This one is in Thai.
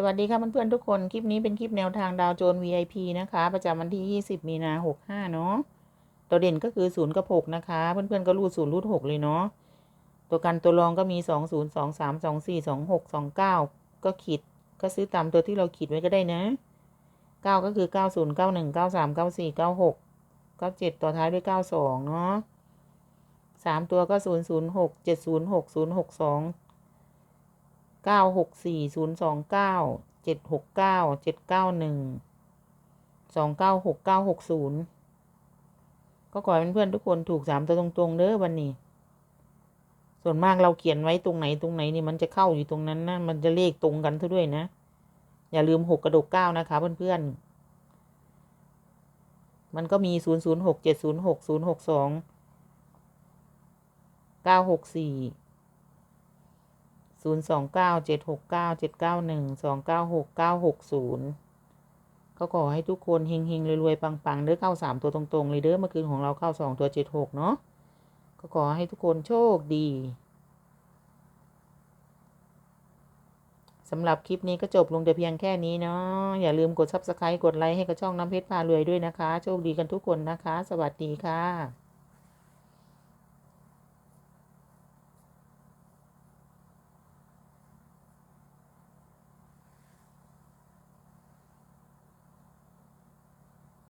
สวัสดีค่ะเพื่อนๆทุกคน คลิปนี้เป็นคลิปแนวทางดาวโจน VIP นะคะ ประจำวันที่ 20 มีนา 65 เนาะตัวเด่นก็คือ 0 กับ 6 นะคะ เพื่อนๆก็รูด0รูด6 เลยเนาะตัวกันตัวรองก็มี 2 0 2 3 2 4 2 6 2 9 ก็ขีดก็ซื้อตามตัวที่เราขีดไว้ก็ได้นะ 9 ก็คือ 90 91 93 94 96 97 ต่อท้ายด้วย 92 เนาะสามตัวก็ 006 706 062 เก้าหกสี่ศูนย์สองเก้าเจ็ดหกเก้าเจ็ดเก้าหนึ่งสองเก้าหกเก้าหกศูนย์ก็ขอให้เพื่อนๆทุกคนถูกสามตัวตรงๆเด้อวันนี้ ส่วนมากเราเขียนไว้ตรงไหนตรงไหนนี่มันจะเข้าอยู่ตรงนั้นนะมันจะเลขตรงกันซะด้วยนะ อย่าลืมหกกระดกเก้านะคะเพื่อนๆ มันก็มีศูนย์ศูนย์หกเจ็ดศูนย์หกศูนย์หกสองเก้าหกสี่ ศูนย์สองเก้าเจ็ดหกเก้าเจ็ดเก้าหนึ่งสองเก้าหกเก้าหกศูนย์ก็ขอให้ทุกคนเฮงเฮงรวยๆปังๆเด้อเข้าสามตัวตรงๆเลยเด้อเมื่อคืนของเราเข้าสองตัวเจ็ดหกเนาะก็ขอให้ทุกคนโชคดีสำหรับคลิปนี้ก็จบลงแต่เพียงแค่นี้เนาะอย่าลืมกด subscribe กดไลค์ให้กับช่องน้ำเพชรพารวยด้วยนะคะ โชคดีกันทุกคนนะคะ สวัสดีค่ะ